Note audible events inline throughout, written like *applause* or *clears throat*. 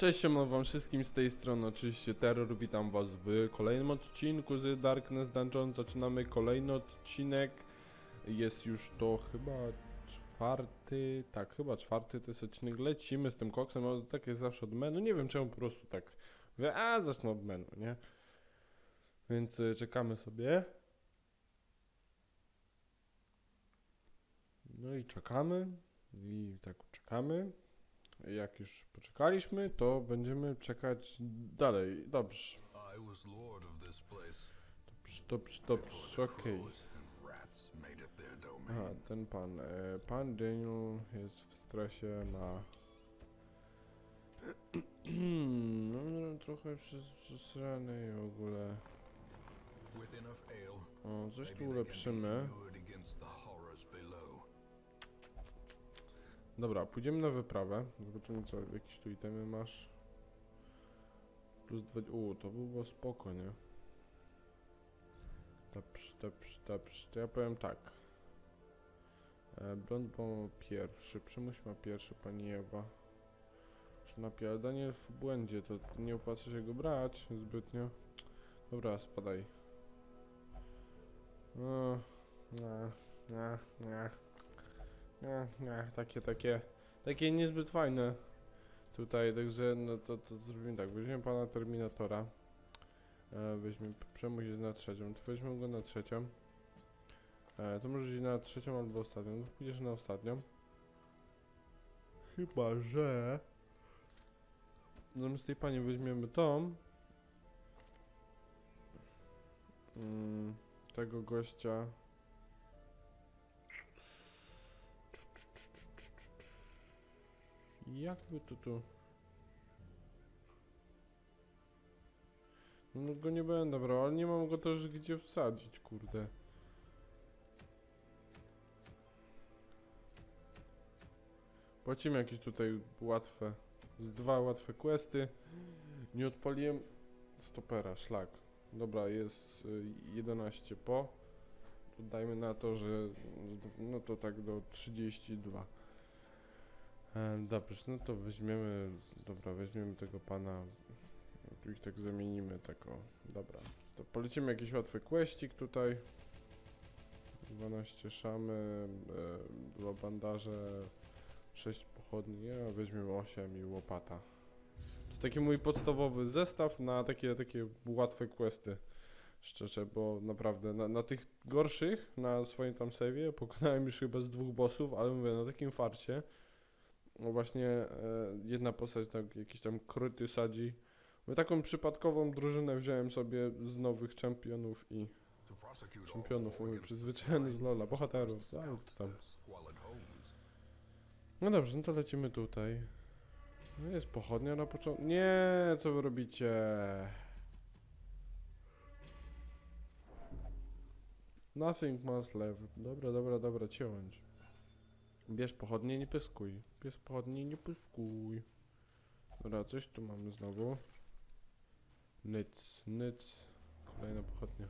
Cześć, siemano wam wszystkim z tej strony oczywiście Terror, witam was w kolejnym odcinku z Darkness Dungeon, zaczynamy kolejny odcinek, jest już to chyba czwarty, tak, chyba czwarty to jest odcinek, lecimy z tym koksem, ale tak jest zawsze od menu, nie wiem czemu po prostu tak, mówię, a zacznę od menu, nie? Więc y, czekamy sobie. No i czekamy, i tak czekamy. Jak już poczekaliśmy, to będziemy czekać dalej. Dobrze, dobrze, dobrze, dobrze, okej. Domain. Aha, ten pan. E, pan Daniel jest w stresie, ma... *clears throat* no, no, trochę przes- przesrany i w ogóle... O, coś tu ulepszymy. Dobra, pójdziemy na wyprawę. Zobaczymy co, jakieś tu itemy masz. Plus dwa... U, to by było spoko, nie? Dobrze, dobrze, dobrze. To ja powiem tak. E, Blond ma pierwszy, Przymuś ma pierwszy, pani Ewa. Sznapie, ale Daniel w błędzie, to nie opłaca się go brać zbytnio. Dobra, spadaj. No, nie, nie, nie. Nie, nie, takie, takie, takie niezbyt fajne tutaj, także no to, to zrobimy tak, weźmiemy pana Terminatora, e, weźmiemy, przemuś na trzecią, to weźmiemy go na trzecią, e, to może iść na trzecią albo ostatnią, pójdziesz na ostatnią, chyba, że zamiast tej pani weźmiemy tą, mm, tego gościa, Jakby to tu... No go nie będę brał, ale nie mam go też gdzie wsadzić, kurde. Płacimy jakieś tutaj łatwe, z dwa łatwe questy. Nie odpaliłem stopera, szlak. Dobra, jest y, 11 po. To dajmy na to, że no to tak do 32. E, dobrze, no to weźmiemy, dobra, weźmiemy tego pana, tu ich tak zamienimy, tak o, dobra. To polecimy jakiś łatwy questik tutaj. 12 szamy, e, dwa bandaże, 6 pochodni, ja weźmiemy 8 i łopata. To taki mój podstawowy zestaw na takie, takie łatwe questy. Szczerze, bo naprawdę na, na tych gorszych, na swoim tam save'ie pokonałem już chyba z dwóch bossów, ale mówię, na takim farcie, no właśnie e, jedna postać tak jakiś tam kryty sadzi. Bo taką przypadkową drużynę wziąłem sobie z nowych czempionów i czempionów, mówię, przyzwyczajony z Lola, bohaterów, tak, tam. No dobrze, no to lecimy tutaj. No jest pochodnia na początku. Nie, co wy robicie? Nothing must left. Dobra, dobra, dobra, ciąć. Bierz pochodnie, nie pyskuj. Bierz pochodnie, nie pyskuj. Dobra, coś tu mamy znowu. Nyc, nyc. Kolejna pochodnia.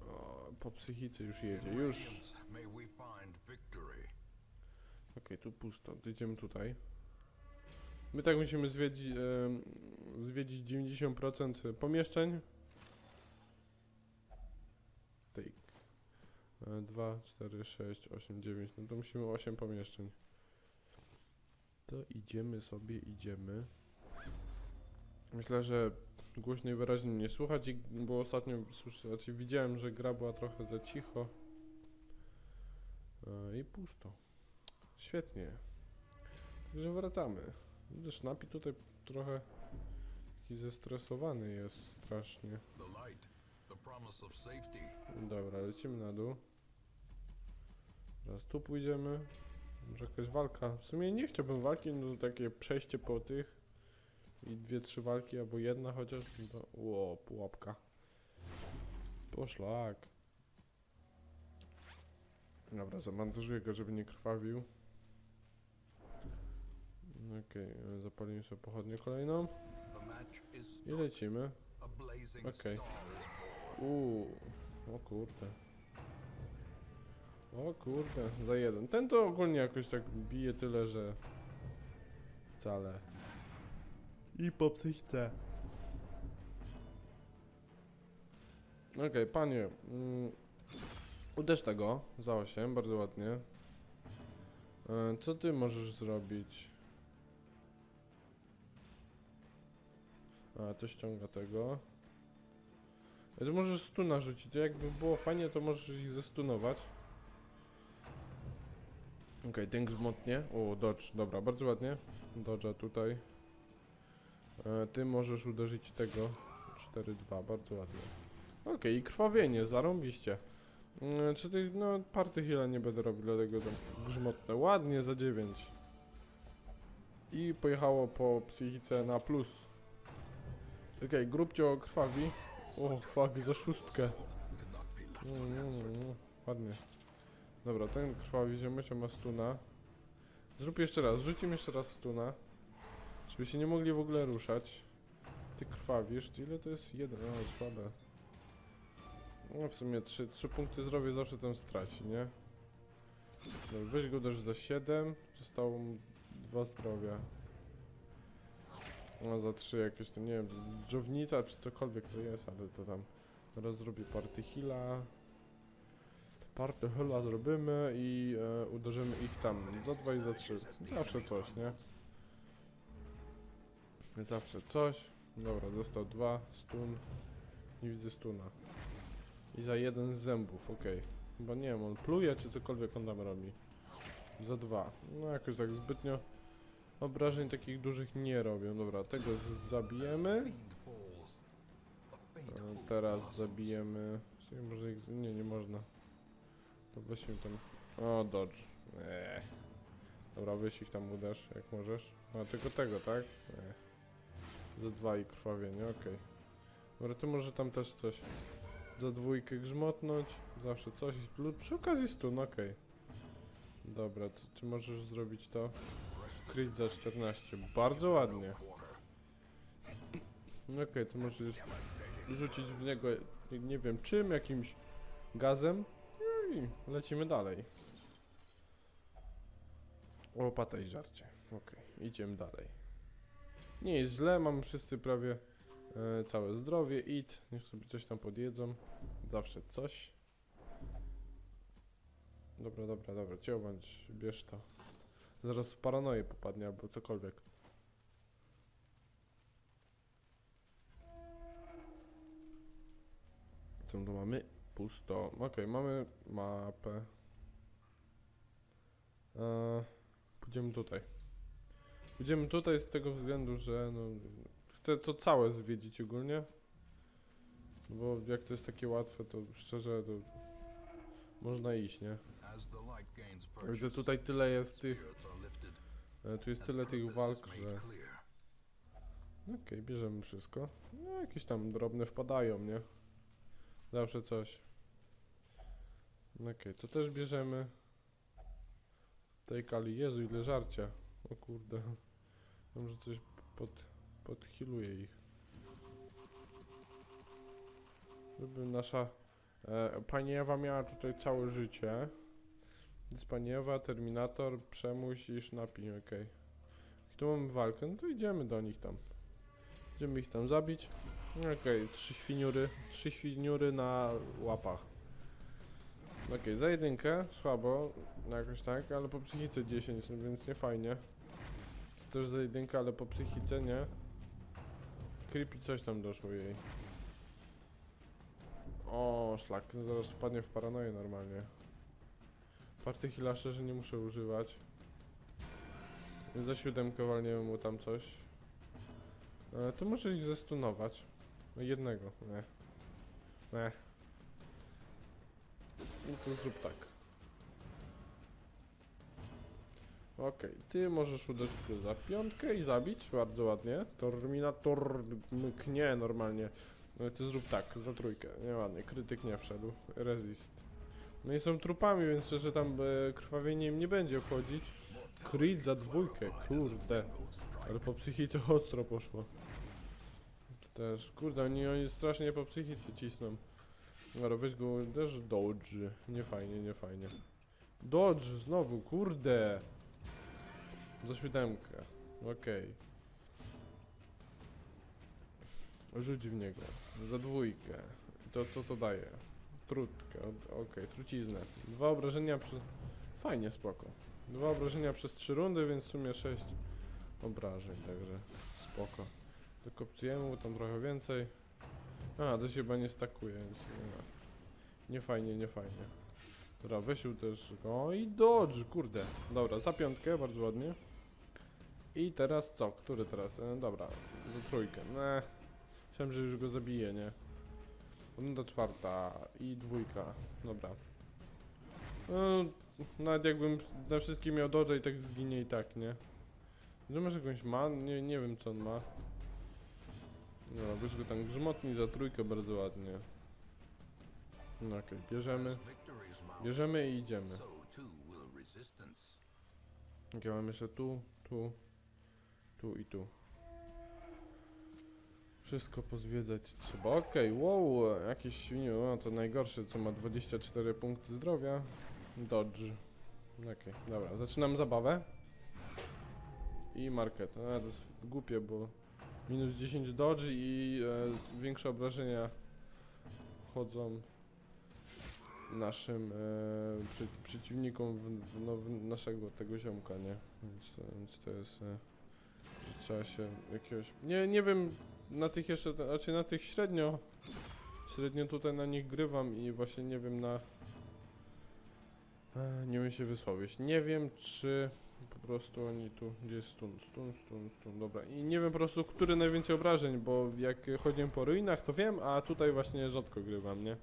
O, po psychice już jedzie, już. Okej, tu pusto. To idziemy tutaj. My tak musimy zwiedzić, em, zwiedzić 90% pomieszczeń. Take. 2, 4, 6, 8, 9. No to musimy 8 pomieszczeń. To idziemy sobie, idziemy. Myślę, że głośno i wyraźnie nie słuchać, i- bo ostatnio słyszę, znaczy widziałem, że gra była trochę za cicho. E, I pusto. Świetnie. Także wracamy. Widzisz, Napi tutaj trochę taki zestresowany jest strasznie. The light, Dobra, lecimy na dół. Teraz tu pójdziemy. Może jakaś walka. W sumie nie chciałbym walki, no takie przejście po tych. I dwie, trzy walki, albo jedna chociaż. No to... Ło, pułapka. Poszlak. Dobra, zabandażuję go, żeby nie krwawił. Okej, okay, zapalimy sobie pochodnię kolejną. I lecimy. Okej. born. Uuu, o kurde. O kurde, za jeden. Ten to ogólnie jakoś tak bije tyle, że wcale. I po psychice. Okej, panie. Mm, uderz tego za 8, bardzo ładnie. E, co ty możesz zrobić? A, to ściąga tego. E, Ty możesz stuna rzucić. To jakby było fajnie, to możesz ich zestunować. Okej, ten grzmotnie. O, dodge, dobra, bardzo ładnie. Dodge'a tutaj. E, ty możesz uderzyć tego. 4-2, bardzo ładnie. Okej, i krwawienie, zarąbiście. Mm, Czy ty, no, party heal'a nie będę robił, dlatego tam grzmotne. Ładnie za 9. I pojechało po psychice na plus. Okej, grubcio krwawi. O, fuck, za szóstkę. Mm, mm, mm, ładnie. Dobra, ten krwawi ziomecio ma stuna. Zrób jeszcze raz, rzucimy jeszcze raz stuna. Żeby się nie mogli w ogóle ruszać. Ty krwawisz, ile to jest? Jeden, o, słabe. No w sumie trzy, trzy punkty zdrowia zawsze tam straci, nie? Dobra, weź go też za 7, zostało mu 2 zdrowia. No za 3 jakieś to nie wiem, dżownica czy cokolwiek to jest, ale to tam teraz zrobię party heala. Party heala zrobimy i e, uderzymy ich tam za 2 i za 3. Zawsze coś, nie? Zawsze coś. Dobra, dostał 2, stun. Nie widzę stuna. I za jeden z zębów, okej. Chyba nie wiem, on pluje czy cokolwiek on tam robi. Za dwa. No jakoś tak zbytnio obrażeń takich dużych nie robią. Dobra, tego zabijemy. A E, Teraz zabijemy. Może ich. Nie, nie można. To weźmy tam. O, dodge. Eee. Dobra, weź ich tam uderz, jak możesz. A tylko tego, tak? Eee. Za dwa i krwawienie, okej. Dobra, to może tam też coś. Za dwójkę grzmotnąć. Zawsze coś. lub Przy okazji stun, okej. Dobra, to, czy możesz zrobić to? Kryć za 14. Bardzo ładnie. No Okej, to możesz rzucić w niego, nie- wiem czym, jakimś gazem no i lecimy dalej. Łopata i żarcie. Okej, idziemy dalej. Nie jest źle, mamy wszyscy prawie e, całe zdrowie. It, niech sobie coś tam podjedzą. Zawsze coś. Dobra, dobra, dobra, ciągnąć, bierz to. Zaraz w paranoję popadnie albo cokolwiek. Co tu mamy? Pusto. Okej, mamy mapę. Eee, pójdziemy tutaj. Pójdziemy tutaj z tego względu, że no, chcę to całe zwiedzić ogólnie. Bo jak to jest takie łatwe, to szczerze to można iść, nie? Widzę tutaj tyle jest tych, e, tu jest tyle tych walk, że... Okej, bierzemy wszystko. No, jakieś tam drobne wpadają, nie? Zawsze coś. Okej, to też bierzemy. Tej kali, Jezu, ile żarcia. O kurde. Może coś pod, podhiluje ich. Żeby nasza e, pani Ewa miała tutaj całe życie. Więc pani Ewa, Terminator, Przemuś i Sznapi, okej. Tu mamy walkę, no to idziemy do nich tam. Idziemy ich tam zabić. Okej, trzy świniury. Trzy świniury na łapach. Okej, za jedynkę, słabo, jakoś tak, ale po psychice 10, no więc nie fajnie. To też za jedynkę, ale po psychice nie. Creepy coś tam doszło jej. O, szlak, zaraz wpadnie w paranoję normalnie. Party heala szczerze nie muszę używać. Za siódemkę walniemy mu tam coś. E, to może ich zestunować. No jednego, nie. Nie. No to zrób tak. Okej, ty możesz uderzyć za piątkę i zabić, bardzo ładnie. Terminator mknie normalnie. No ty zrób tak, za trójkę, nieładnie, krytyk nie wszedł, resist. No i są trupami, więc szczerze tam e, krwawienie im nie będzie wchodzić. Crit za dwójkę, kurde. Ale po psychice ostro poszło. To też, kurde, oni, oni strasznie po psychice cisną. Dobra, weź go też dodge. Nie fajnie, nie fajnie. Dodge znowu, kurde. Za siódemkę. Okej. Rzuć w niego. Za dwójkę. To co to daje? Trutkę. Okej, truciznę. Dwa obrażenia przy... Fajnie, spoko. Dwa obrażenia przez trzy rundy, więc w sumie sześć obrażeń, także spoko. Dokopcujemy tam trochę więcej. A, to się chyba nie stakuje, więc nie, nie fajnie, nie fajnie. Dobra, Wysił też. O i dodge, kurde. Dobra, za piątkę, bardzo ładnie. I teraz co? Który teraz? E, dobra, za trójkę. Ne. Myślałem, że już go zabiję, nie? Runda czwarta i dwójka. Dobra. No, nawet jakbym na wszystkim miał dodge i tak zginie i tak, nie? Że może jakąś ma? Nie, nie wiem co on ma. No, weź go tam grzmotni za trójkę bardzo ładnie. No okej, bierzemy. Victory's mount, Bierzemy i idziemy. so too will resistance. Jak ja mam jeszcze tu, tu, tu i tu. Wszystko pozwiedzać trzeba. Okej, wow, jakieś świnie, no to najgorsze, co ma 24 punkty zdrowia. Dodge. Okej, dobra, zaczynam zabawę. I market. A, to jest głupie, bo minus 10 dodge i e, większe obrażenia wchodzą naszym e, przy, przeciwnikom w, w, no, w naszego tego ziomka, nie? Więc, e, więc to jest, e, trzeba się jakiegoś, nie, nie wiem, na tych jeszcze, raczej na tych średnio, średnio tutaj na nich grywam i właśnie nie wiem na, e, nie wiem się wysłowić, nie wiem czy po prostu oni tu, gdzie jest stun, stun, stun, stun, dobra i nie wiem po prostu, który najwięcej obrażeń, bo jak chodziłem po ruinach to wiem, a tutaj właśnie rzadko grywam, nie?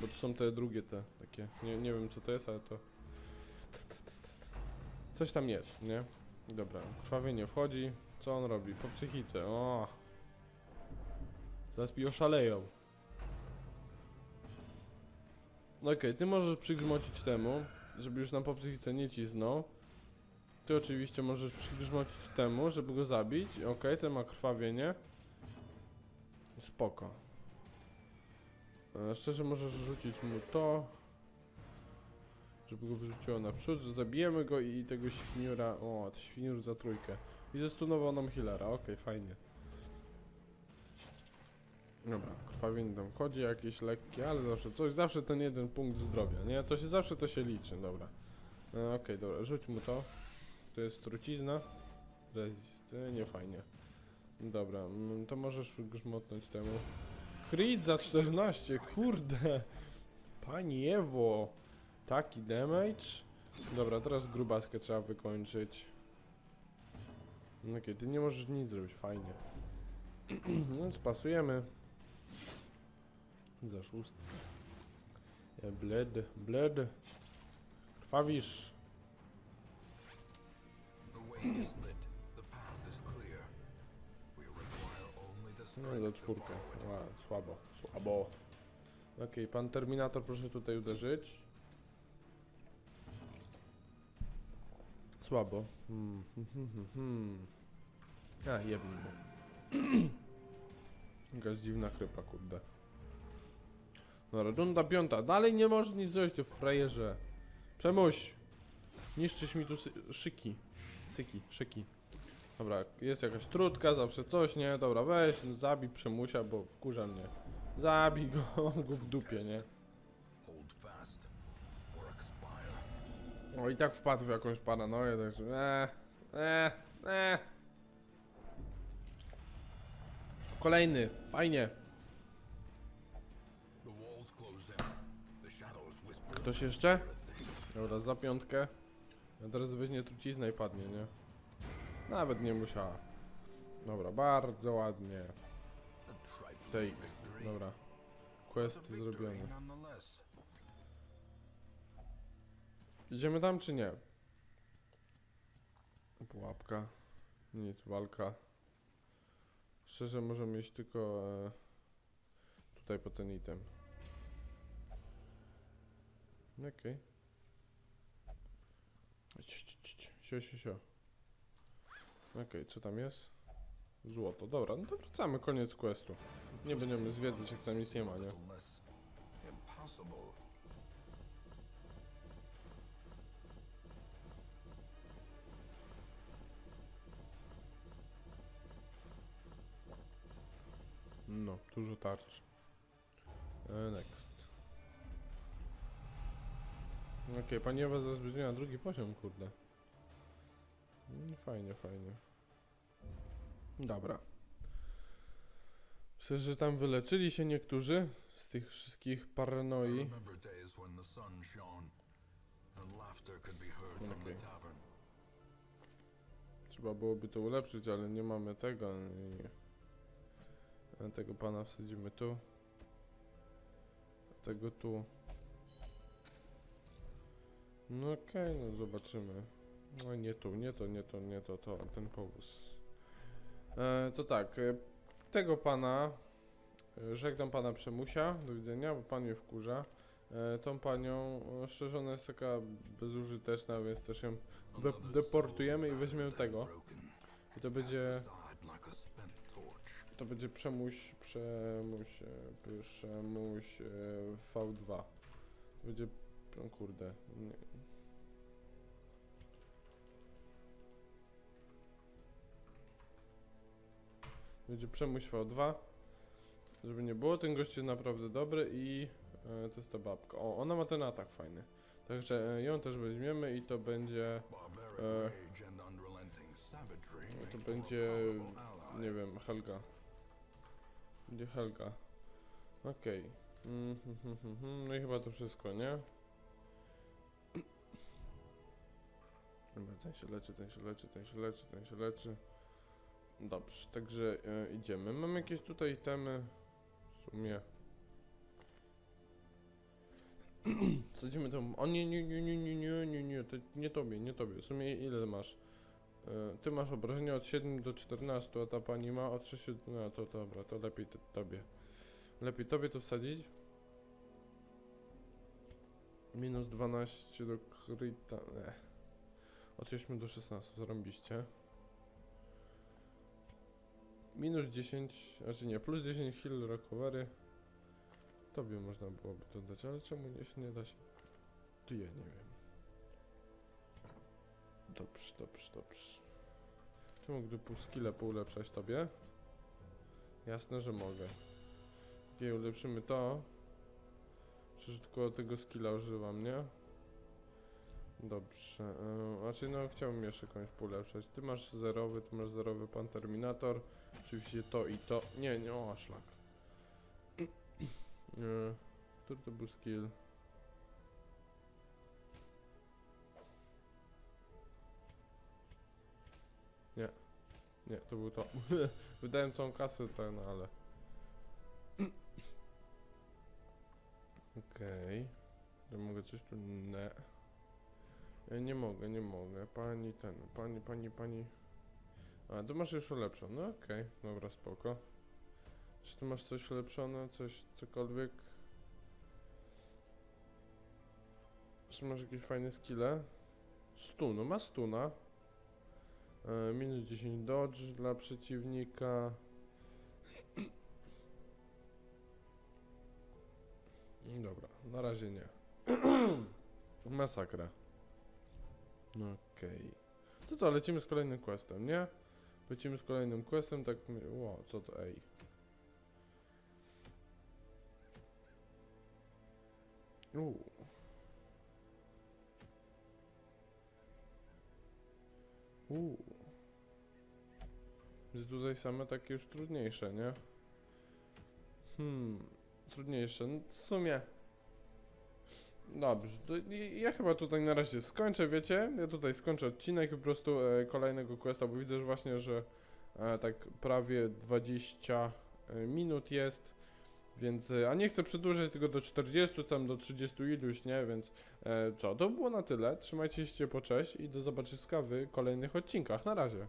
Bo to są te drugie te takie. Nie, nie wiem co to jest, ale to. Coś tam jest, nie? Dobra, krwawienie wchodzi. Co on robi? Po psychice. O! Zaraz mi oszaleją. Okej, ty możesz przygrzmocić temu, żeby już nam po psychice nie cisnął. Ty oczywiście możesz przygrzmocić temu, żeby go zabić. Okej, ten ma krwawienie. Spoko. E, Szczerze możesz rzucić mu to, żeby go wyrzuciło naprzód, zabijemy go i tego świniura, o, świniur za trójkę. I zestunował nam healera, okej, fajnie. Dobra, krwawienie tam wchodzi jakieś lekkie, ale zawsze coś, zawsze ten jeden punkt zdrowia, nie? To się zawsze to się liczy, dobra. E, okej, dobra, rzuć mu to. To jest trucizna. Resist, e, nie fajnie. Dobra, mm, to możesz grzmotnąć temu. Crit za 14, kurde. Pani Ewo. Taki damage. Dobra, teraz grubaskę trzeba wykończyć. No Okej, ty nie możesz nic zrobić, fajnie. No *clears throat* Więc pasujemy. Za szóstkę. E, Bled, bled. Krwawisz. No za czwórkę. A, słabo, słabo. Okej, pan Terminator proszę tutaj uderzyć. Słabo. Hmm, hmm, hmm, hmm, hmm. A, jebnij mu. *clears throat* Jakaś dziwna chrypa, kurde. Dobra, runda piąta. Dalej nie możesz nic zrobić, ty frajerze. Przemuś! Niszczysz mi tu sy- szyki. Syki, szyki. Dobra, jest jakaś trutka, zawsze coś, nie? Dobra, weź, zabij przemusia, bo wkurza mnie. Zabij go, *laughs* on go w dupie, nie? O, i tak wpadł w jakąś paranoję, także eee, eee, eee. Kolejny, fajnie. Ktoś jeszcze? Dobra, za piątkę. A teraz weźmie truciznę i padnie, nie? Nawet nie musiała. Dobra, bardzo ładnie. Take. Dobra. Quest zrobiony. Idziemy tam czy nie? Pułapka. Nic, walka. Szczerze możemy mieć tylko e, tutaj po ten item. Okej. Sio, sio, sio. Okej, co tam jest? Złoto, dobra, no to wracamy, koniec questu. Nie będziemy zwiedzać, jak tam nic nie ma, nie? No, dużo tarcz. E, next. Okej, pani Ewa zazwyczaj na drugi poziom, kurde. Mm, Fajnie, fajnie. Dobra. Myślę, że tam wyleczyli się niektórzy z tych wszystkich paranoi. Okay. Trzeba byłoby to ulepszyć, ale nie mamy tego. I... Tego pana wsadzimy tu. Tego tu. No okej, no zobaczymy. No nie tu, nie to, nie to, nie to, to ten powóz. E, to tak, e, tego pana e, żegnam pana Przemusia, do widzenia, bo pan mnie wkurza. E, tą panią, szczerze ona jest taka bezużyteczna, więc też ją de deportujemy i weźmiemy tego. I to będzie, to będzie przemuś, przemuś, e, przemuś e, V2. Będzie, no kurde, nie. Będzie przemuś V2. Żeby nie było, ten gość jest naprawdę dobry i e, to jest ta babka. O, ona ma ten atak fajny. Także e, ją też weźmiemy i to będzie, E, to będzie, nie wiem, Helga. Będzie Helga. Okej. Mm, hm, hm, hm, hm. No i chyba to wszystko, nie? Dobra, ten się leczy, ten się leczy, ten się leczy, ten się leczy. Dobrze, także e, idziemy. Mam jakieś tutaj temy. W sumie. *clears throat* Sadzimy tą. O nie, nie, nie, nie, nie, nie, nie, nie, to nie tobie, nie tobie. W sumie ile masz? E, Ty masz obrażenia od 7 do 14, a ta pani ma od 6 do... No to dobra, to lepiej t- tobie. Lepiej tobie to wsadzić. Minus 12 do kryta... Nie. Od 8 do 16, zarąbiście. Minus 10, znaczy nie, plus 10 heal recovery. Tobie można byłoby to dać, ale czemu nie, nie da się... Tu ja nie wiem. Dobrze, dobrze, dobrze. Czy mógłby pół skilla poulepszać tobie? Jasne, że mogę. Okej, ulepszymy to. Przecież tego skilla używam, nie? Dobrze. Yy, znaczy, no chciałbym jeszcze komuś polepszać. Ty masz zerowy, ty masz zerowy pan Terminator. Oczywiście to i to. Nie, nie, o, szlak. Yy, który to był skill? Nie, to był to. *laughs* Wydałem całą kasę ten, ale. Okej. Okay. Mogę coś tu. Nie. Ja nie mogę, nie mogę. Pani ten, pani, pani, pani. A, tu masz już ulepszone. Okej, dobra, spoko. Czy tu masz coś ulepszone? Coś, cokolwiek? Czy masz jakieś fajne skille? Stun, ma stuna. E, minus 10 dodge dla przeciwnika. Dobra, na razie nie. *clears throat* Masakra. No okej. To co, lecimy z kolejnym questem, nie? Lecimy z kolejnym questem, tak... Ło, co to, ej. Uuu. Uuu. Więc tutaj same takie już trudniejsze, nie? Hmm, trudniejsze. No, w sumie. Dobrze, ja chyba tutaj na razie skończę, wiecie? Ja tutaj skończę odcinek po prostu e, kolejnego questa, bo widzę że właśnie, że e, tak prawie 20 e, minut jest. Więc, e, a nie chcę przedłużać tylko do 40, tam do 30 iluś, nie? Więc e, co, to było na tyle. Trzymajcie się po cześć i do zobaczyska w kolejnych odcinkach. Na razie.